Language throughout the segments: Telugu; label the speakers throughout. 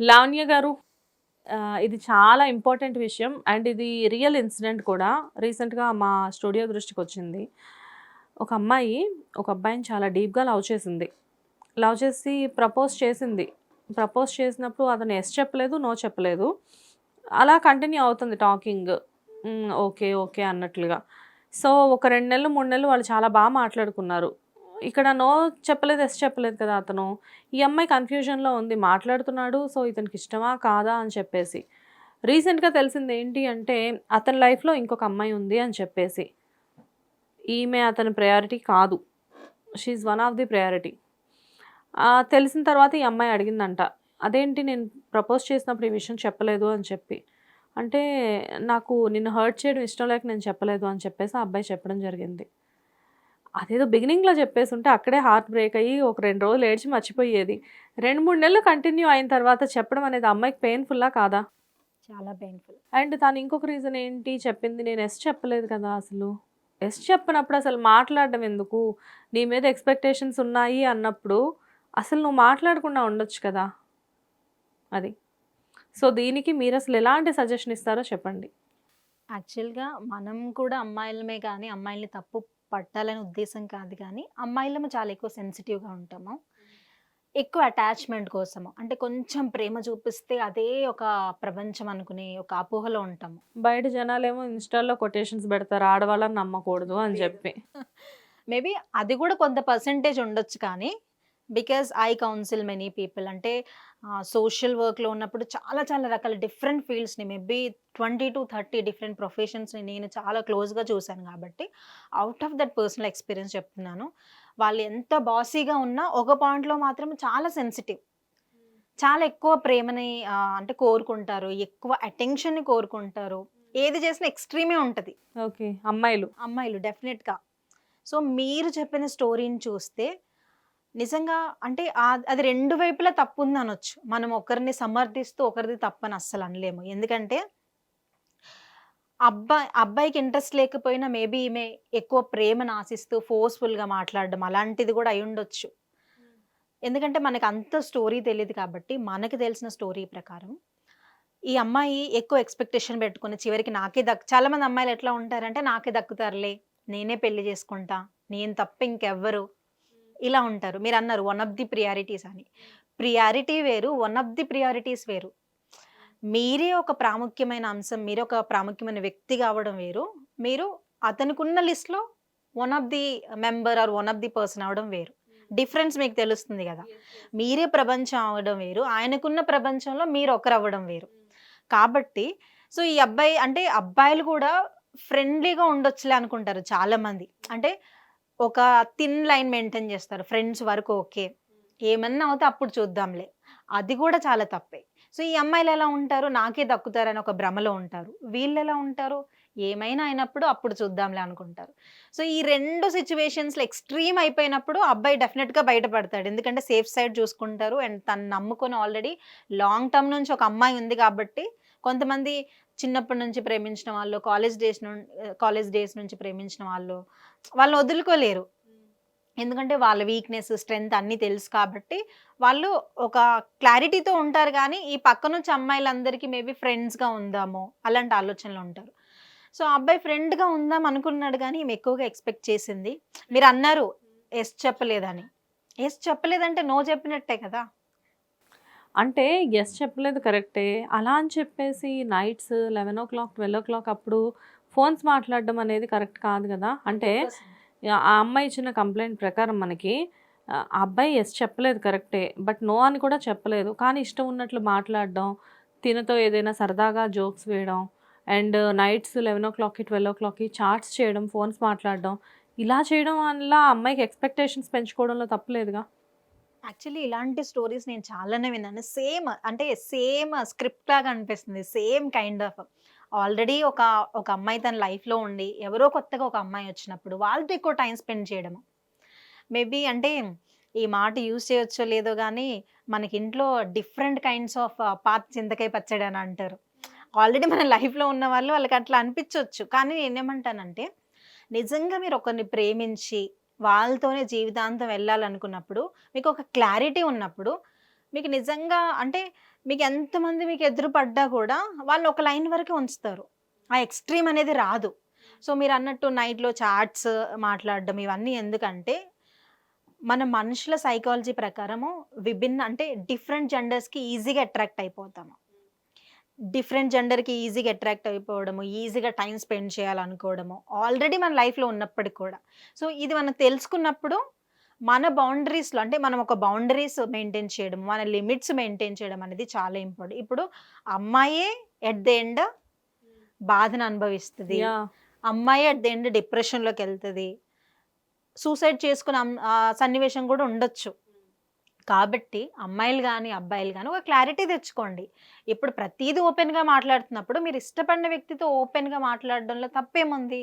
Speaker 1: లావణ్య గారు ఇది చాలా ఇంపార్టెంట్ విషయం. అండ్ ఇది రియల్ ఇన్సిడెంట్ కూడా. రీసెంట్గా మా స్టూడియో దృష్టికి వచ్చింది. ఒక అమ్మాయి ఒక అబ్బాయిని చాలా డీప్గా లవ్ చేసింది. లవ్ చేసి ప్రపోజ్ చేసింది. ప్రపోజ్ చేసినప్పుడు అతను ఎస్ చెప్పలేదు నో చెప్పలేదు. అలా కంటిన్యూ అవుతుంది టాకింగ్. ఓకే ఓకే అన్నట్లుగా. సో ఒక రెండు నెలలు మూడు నెలలు వాళ్ళు చాలా బాగా మాట్లాడుకున్నారు. ఇక్కడ నో చెప్పలేదు ఎస్ చెప్పలేదు కదా అతను. ఈ అమ్మాయి కన్ఫ్యూజన్లో ఉంది మాట్లాడుతున్నాడు సో ఇతనికి ఇష్టమా కాదా అని చెప్పేసి. రీసెంట్గా తెలిసింది ఏంటి అంటే అతని లైఫ్లో ఇంకొక అమ్మాయి ఉంది అని చెప్పేసి. ఈమె అతని ప్రయారిటీ కాదు. She's one of the priority తెలిసిన తర్వాత ఈ అమ్మాయి అడిగిందంట అదేంటి నేను ప్రపోజ్ చేసినప్పుడు ఈ విషయం చెప్పలేదు? అని చెప్పి. అంటే నాకు నిన్ను హర్ట్ చేయడం ఇష్టం లేక నేను చెప్పలేదు అని చెప్పేసి ఆ అబ్బాయి చెప్పడం జరిగింది. అదేదో బిగినింగ్లో చెప్పేసి ఉంటే అక్కడే హార్ట్ బ్రేక్ అయ్యి ఒక రెండు రోజులు ఏడ్చి మర్చిపోయేది. రెండు మూడు నెలలు కంటిన్యూ అయిన తర్వాత చెప్పడం అనేది అమ్మాయికి పెయిన్ఫుల్లా కాదా?
Speaker 2: చాలా పెయిన్ఫుల్
Speaker 1: అండ్ తను ఇంకొక రీజన్ ఏంటి చెప్పింది? నేను ఎస్ చెప్పలేదు కదా అసలు. ఎస్ చెప్పినప్పుడు అసలు మాట్లాడడం ఎందుకు? నీ మీద ఎక్స్పెక్టేషన్స్ ఉన్నాయి అన్నప్పుడు అసలు నువ్వు మాట్లాడకుండా ఉండొచ్చు కదా? అది. సో దీనికి మీరు అసలు ఎలాంటి సజెషన్ ఇస్తారో చెప్పండి.
Speaker 2: యాక్చువల్గా మనం కూడా అమ్మాయిలమే కానీ అమ్మాయిల్ని తప్పు పట్టాలనే ఉద్దేశం కాదు కానీ అమ్మాయిలము చాలా ఎక్కువ సెన్సిటివ్గా ఉంటాము. ఎక్కువ అటాచ్మెంట్ కోసము. అంటే కొంచెం ప్రేమ చూపిస్తే అదే ఒక ప్రపంచం అనుకునే ఒక అపోహలో ఉంటాము.
Speaker 1: బయట జనాలేమో ఇన్స్టాల్లో కొటేషన్స్ పెడతారు ఆడవాళ్ళని నమ్మకూడదు అని చెప్పి.
Speaker 2: మేబీ అది కూడా కొంత పర్సంటేజ్ ఉండొచ్చు కానీ because I counsel many people అంటే సోషల్ వర్క్లో ఉన్నప్పుడు చాలా చాలా రకాల different ఫీల్డ్స్ని maybe twenty to thirty different ప్రొఫెషన్స్ని నేను చాలా క్లోజ్గా చూశాను కాబట్టి out of that personal experience చెప్తున్నాను. వాళ్ళు ఎంత బాసీగా ఉన్నా ఒక పాయింట్లో మాత్రం చాలా సెన్సిటివ్ చాలా ఎక్కువ ప్రేమని అంటే కోరుకుంటారు ఎక్కువ అటెన్షన్ని కోరుకుంటారు. ఏది చేసినా ఎక్స్ట్రీమే ఉంటుంది.
Speaker 1: ఓకే అమ్మాయిలు.
Speaker 2: అమ్మాయిలు డెఫినెట్గా సో మీరు చెప్పిన స్టోరీని చూస్తే నిజంగా అంటే అది రెండు వైపులా తప్పు ఉంది అనొచ్చు మనం ఒకరిని సమర్థిస్తూ ఒకరిది తప్పని అస్సలు అనలేము. ఎందుకంటే అబ్బాయి అబ్బాయికి ఇంట్రెస్ట్ లేకపోయినా మేబీ ఈమె ఎక్కువ ప్రేమను ఆశిస్తూ ఫోర్స్ఫుల్గా మాట్లాడడం అలాంటిది కూడా అయి ఉండొచ్చు. ఎందుకంటే మనకు అంత స్టోరీ తెలియదు కాబట్టి మనకు తెలిసిన స్టోరీ ప్రకారం ఈ అమ్మాయి ఎక్కువ ఎక్స్పెక్టేషన్ పెట్టుకుని చివరికి నాకే దక్ చాలా మంది అమ్మాయిలు ఎట్లా ఉంటారంటే నాకే దక్కుతారులే నేనే పెళ్ళి చేసుకుంటా నేను తప్ప ఇంకెవ్వరు ఇలా ఉంటారు. మీరు అన్నారు వన్ ఆఫ్ ది ప్రియారిటీస్ అని. ప్రియారిటీ వేరు వన్ ఆఫ్ ది ప్రియారిటీస్ వేరు. మీరే ఒక ప్రాముఖ్యమైన అంశం మీరే ఒక ప్రాముఖ్యమైన వ్యక్తి కావడం వేరు. మీరు అతనికున్న లిస్ట్లో one of the member or one of the person అవడం వేరు. డిఫరెన్స్ మీకు తెలుస్తుంది కదా. మీరే ప్రపంచం అవడం వేరు. ఆయనకున్న ప్రపంచంలో మీరు ఒకరు అవ్వడం వేరు. కాబట్టి సో ఈ అబ్బాయి అంటే అబ్బాయిలు కూడా ఫ్రెండ్లీగా ఉండొచ్చులే అనుకుంటారు చాలా మంది అంటే ఒక థిన్ లైన్ మెయింటైన్ చేస్తారు. ఫ్రెండ్స్ వరకు ఓకే ఏమన్నా అవుతే అప్పుడు చూద్దాంలే. అది కూడా చాలా తప్పే. సో ఈ అమ్మాయిలు ఎలా ఉంటారు? నాకే దక్కుతారని ఒక భ్రమలో ఉంటారు. వీళ్ళు ఎలా ఉంటారు? ఏమైనా అయినప్పుడు అప్పుడు చూద్దాంలే అనుకుంటారు. సో ఈ రెండు సిచ్యువేషన్స్లో ఎక్స్ట్రీమ్ అయిపోయినప్పుడు అబ్బాయి డెఫినెట్గా బయటపడతాడు. ఎందుకంటే సేఫ్ సైడ్ చూసుకుంటారు. అండ్ తను నమ్ముకొని ఆల్రెడీ లాంగ్ టర్మ్ నుంచి ఒక అమ్మాయి ఉంది కాబట్టి కొంతమంది చిన్నప్పటి నుంచి ప్రేమించిన వాళ్ళు కాలేజ్ డేస్ నుండి కాలేజ్ డేస్ నుంచి ప్రేమించిన వాళ్ళు వాళ్ళని వదులుకోలేరు. ఎందుకంటే వాళ్ళ వీక్నెస్ స్ట్రెంగ్త్ అన్నీ తెలుసు కాబట్టి వాళ్ళు ఒక క్లారిటీతో ఉంటారు కానీ ఈ పక్క నుంచి అమ్మాయిలందరికీ మేబీ ఫ్రెండ్స్గా ఉందామో అలాంటి ఆలోచనలు ఉంటారు. సో అబ్బాయి ఫ్రెండ్గా ఉందాం అనుకున్నాడు కానీ ఈమె ఎక్కువగా ఎక్స్పెక్ట్ చేసింది. మీరు అన్నారు ఎస్ చెప్పలేదని. ఎస్ చెప్పలేదంటే నో చెప్పినట్టే కదా.
Speaker 1: అంటే ఎస్ చెప్పలేదు కరెక్టే. అలా అని చెప్పేసి nights eleven o'clock twelve o'clock అప్పుడు ఫోన్స్ మాట్లాడడం అనేది కరెక్ట్ కాదు కదా. అంటే ఆ అమ్మాయి ఇచ్చిన కంప్లైంట్ ప్రకారం మనకి అబ్బాయి ఎస్ చెప్పలేదు కరెక్టే. బట్ నో అని కూడా చెప్పలేదు. కానీ ఇష్టం ఉన్నట్లు మాట్లాడడం తినతో ఏదైనా సరదాగా జోక్స్ వేయడం అండ్ నైట్స్ లెవెన్ ఓ క్లాక్కి ట్వెల్వ్ ఓ క్లాక్కి చాట్స్ చేయడం ఫోన్స్ మాట్లాడడం ఇలా చేయడం వల్ల అమ్మాయికి ఎక్స్పెక్టేషన్స్ పెంచుకోవడంలో తప్పలేదుగా
Speaker 2: యాక్చువల్లీ ఇలాంటి స్టోరీస్ నేను చాలానే విన్నాను. సేమ్ అంటే సేమ్ స్క్రిప్ట్ లాగా అనిపిస్తుంది. Same kind of. ఆల్రెడీ ఒక ఒక అమ్మాయి తన లైఫ్లో ఉండి ఎవరో కొత్తగా ఒక అమ్మాయి వచ్చినప్పుడు వాళ్ళతో ఎక్కువ టైం స్పెండ్ చేయడము. మేబీ అంటే ఈ మాట యూజ్ చేయొచ్చో లేదో కానీ మనకి ఇంట్లో డిఫరెంట్ కైండ్స్ ఆఫ్ పాత చింతకాయ పచ్చడి అని అంటారు. ఆల్రెడీ మన లైఫ్లో ఉన్న వాళ్ళు వాళ్ళకి అట్లా అనిపించవచ్చు కానీ నేనేమంటానంటే నిజంగా మీరు ఒకరిని ప్రేమించి వాళ్ళతోనే జీవితాంతం వెళ్ళాలనుకున్నప్పుడు మీకు ఒక క్లారిటీ ఉన్నప్పుడు మీకు నిజంగా అంటే మీకు ఎంతమంది మీకు ఎదురుపడ్డా కూడా వాళ్ళు ఒక లైన్ వరకే ఉంచుతారు. ఆ ఎక్స్ట్రీమ్ అనేది రాదు. సో మీరు అన్నట్టు నైట్లో చాట్స్ మాట్లాడడం ఇవన్నీ ఎందుకంటే మన మనుషుల సైకాలజీ ప్రకారము విభిన్న అంటే డిఫరెంట్ జెండర్స్కి ఈజీగా అట్రాక్ట్ అయిపోతాము. డిఫరెంట్ జెండర్కి ఈజీగా అట్రాక్ట్ అయిపోవడము ఈజీగా టైం స్పెండ్ చేయాలనుకోవడము ఆల్రెడీ మన లైఫ్లో ఉన్నప్పటికి కూడా. సో ఇది మనం తెలుసుకున్నప్పుడు మన బౌండరీస్లో అంటే మనం ఒక బౌండరీస్ మెయింటైన్ చేయడం మన లిమిట్స్ మెయింటైన్ చేయడం అనేది చాలా ఇంపార్టెంట్. ఇప్పుడు అమ్మాయే ఎట్ ద ఎండ్ బాధను అనుభవిస్తుంది. అమ్మాయి అట్ ద ఎండ్ డిప్రెషన్లోకి వెళ్తుంది. సూసైడ్ ఆ సన్నివేశం కూడా ఉండొచ్చు. కాబట్టి అమ్మాయిలు కానీ అబ్బాయిలు కానీ ఒక క్లారిటీ తెచ్చుకోండి. ఇప్పుడు ప్రతిదీ ఓపెన్గా మాట్లాడుతున్నప్పుడు మీరు ఇష్టపడిన వ్యక్తితో ఓపెన్గా మాట్లాడడంలో తప్పేముంది?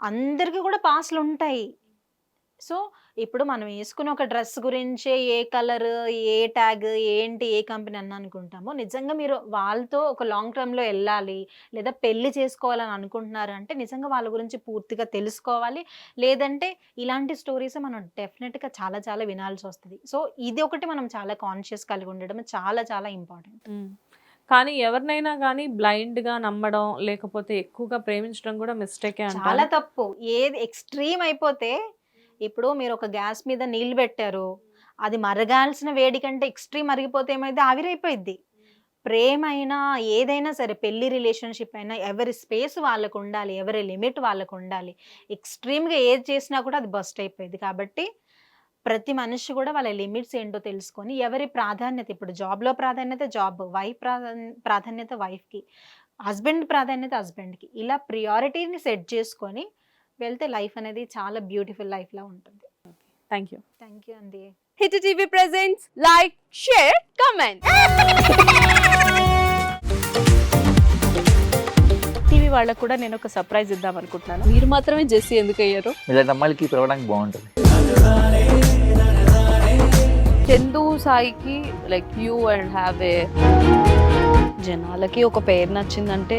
Speaker 2: అందరికీ కూడా పాస్లు ఉంటాయి సో ఇప్పుడు మనం వేసుకున్న ఒక డ్రెస్ గురించే ఏ కలర్ ఏ ట్యాగ్ ఏంటి ఏ కంపెనీ అని అనుకుంటామో నిజంగా మీరు వాళ్ళతో ఒక లాంగ్ టర్మ్లో వెళ్ళాలి లేదా పెళ్ళి చేసుకోవాలని అనుకుంటున్నారు అంటే నిజంగా వాళ్ళ గురించి పూర్తిగా తెలుసుకోవాలి. లేదంటే ఇలాంటి స్టోరీస్ మనం డెఫినెట్గా చాలా చాలా వినాల్సి వస్తుంది. సో ఇది ఒకటి మనం చాలా కాన్షియస్ కలిగి ఉండడం చాలా చాలా ఇంపార్టెంట్.
Speaker 1: కానీ ఎవరినైనా కానీ బ్లైండ్గా నమ్మడం లేకపోతే ఎక్కువగా ప్రేమించడం కూడా మిస్టేకే
Speaker 2: చాలా తప్పు. ఏది ఎక్స్ట్రీమ్ అయిపోతే ఇప్పుడు మీరు ఒక గ్యాస్ మీద నీళ్ళు పెట్టారు. అది మరగాల్సిన వేడి కంటే ఎక్స్ట్రీమ్ మరిగిపోతే ఏమైంది? ఆవిరైపోయింది ప్రేమ అయినా ఏదైనా సరే పెళ్ళి రిలేషన్షిప్ అయినా ఎవరి స్పేస్ వాళ్ళకు ఉండాలి ఎవరి లిమిట్ వాళ్ళకు ఉండాలి. ఎక్స్ట్రీమ్గా ఏది చేసినా కూడా అది బస్ట్ అయిపోయింది కాబట్టి ప్రతి మనిషి కూడా వాళ్ళ లిమిట్స్ ఏంటో తెలుసుకొని ఎవరి ప్రాధాన్యత ఇప్పుడు జాబ్లో ప్రాధాన్యత జాబ్ వైఫ్ ప్రాధాన్యత వైఫ్కి హస్బెండ్ ప్రాధాన్యత హస్బెండ్కి ఇలా ప్రియారిటీని సెట్ చేసుకొని వెళ్తే లైఫ్ అనేది చాలా బ్యూటిఫుల్ లైఫ్లా ఉంటుంది.
Speaker 1: Thank you.
Speaker 2: థ్యాంక్ యూ అండి.
Speaker 3: Hit TV presents like share comment.
Speaker 1: TV వాళ్ళకు కూడా నేను ఒక సర్ప్రైజ్ ఇద్దాం అనుకుంటున్నాను.
Speaker 3: మీరు మాత్రమే జెస్సీ ఎందుకు అయ్యారు?
Speaker 4: ఇలాంటి అమ్మాయిలకి పిలవడానికి బాగుంటుంది.
Speaker 3: చందు సాయికి like you and have a జనాలకి ఒక పేరు నచ్చిందంటే